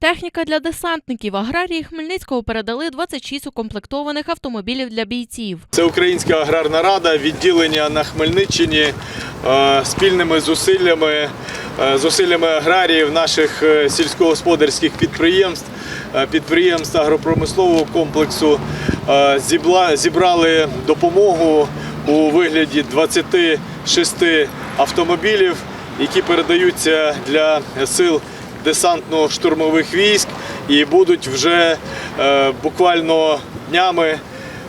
Техніка для десантників. Аграрії Хмельницького передали 26 укомплектованих автомобілів для бійців. Це Українська аграрна рада, відділення на Хмельниччині е, спільними зусиллями, е, зусиллями аграріїв наших е, сільськогосподарських підприємств, підприємств агропромислового комплексу зібрали допомогу у вигляді 26 автомобілів, які передаються для сил десантно-штурмових військ і будуть вже е, буквально днями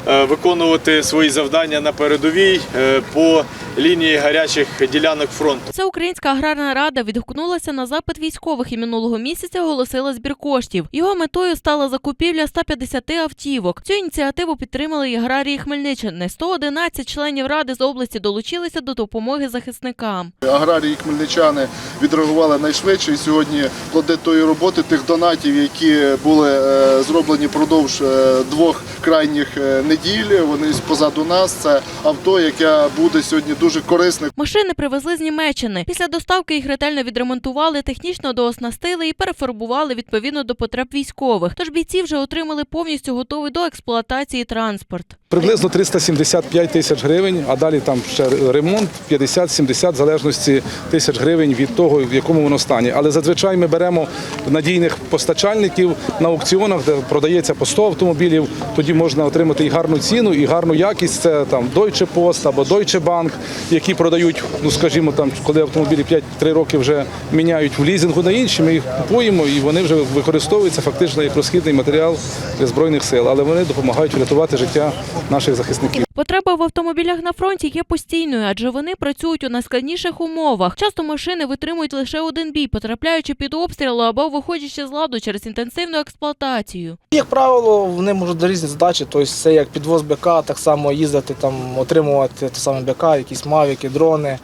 е, виконувати свої завдання на передовій е, по лінії гарячих ділянок фронту. Це Українська аграрна рада відгукнулася на запит військових і минулого місяця оголосила збір коштів. Його метою стала закупівля 150 автівок. Цю ініціативу підтримали і аграрії Хмельниччини. 111 членів ради з області долучилися до допомоги захисникам. Аграрії хмельничани відреагували найшвидше і сьогодні плоди тої роботи, тих донатів, які були е, зроблені впродовж е, двох крайніх е, неділь. Вони позаду нас. Це авто, яке буде сьогодні дуже корисне. Машини привезли з Німеччини. Після доставки їх ретельно відремонтували, технічно дооснастили і перефарбували відповідно до потреб військових. Тож бійці вже отримали повністю готовий до експлуатації транспорт. Приблизно 375 тисяч гривень, а далі там ще ремонт 50-70 в залежності тисяч гривень від того, в якому воно стані. Але зазвичай ми беремо надійних постачальників на аукціонах, де продається по 100 автомобілів. Тоді можна отримати і гарну ціну, і гарну якість. Це там Deutsche Post або Deutsche Bank, які продають, ну скажімо, там, коли автомобілі 5-3 роки вже міняють в лізингу на інші. Ми їх купуємо і вони вже використовуються фактично як розхідний матеріал для збройних сил, але вони допомагають врятувати життя наших захисників. Потреба в автомобілях на фронті є постійною, адже вони працюють у найскладніших умовах. Часто машини витримують лише один бій, потрапляючи під обстріли або виходячи з ладу через інтенсивну експлуатацію. Як правило, вони можуть до різні задачі, тобто це як підвоз БК, так само їздити, там, отримувати те саме БК, якісь мавіки, дрони.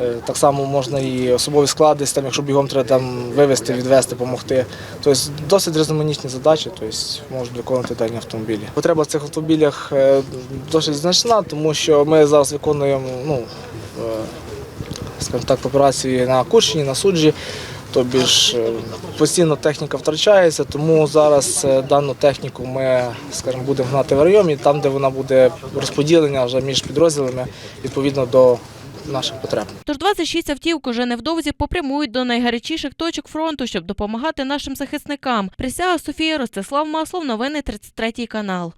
Е, Так само можна і особові склади, там, якщо бігом треба там, вивезти, відвезти, допомогти. Тобто досить різноманітні задачі, тобто можуть виконувати дані автомобілі. Потреба в цих автомобілях е, досить значна, тому що ми зараз виконуємо ну, е, скажімо так, операції на Курщині, на суджі. Тобі ж постійно техніка втрачається, тому зараз дану техніку ми скажімо, будемо гнати в районі, там, де вона буде розподілена вже між підрозділами відповідно до наших потреб. Тож 26 автівок уже невдовзі попрямують до найгарячіших точок фронту, щоб допомагати нашим захисникам. Присяга Софія Ростислав Маслов, новини 33 канал.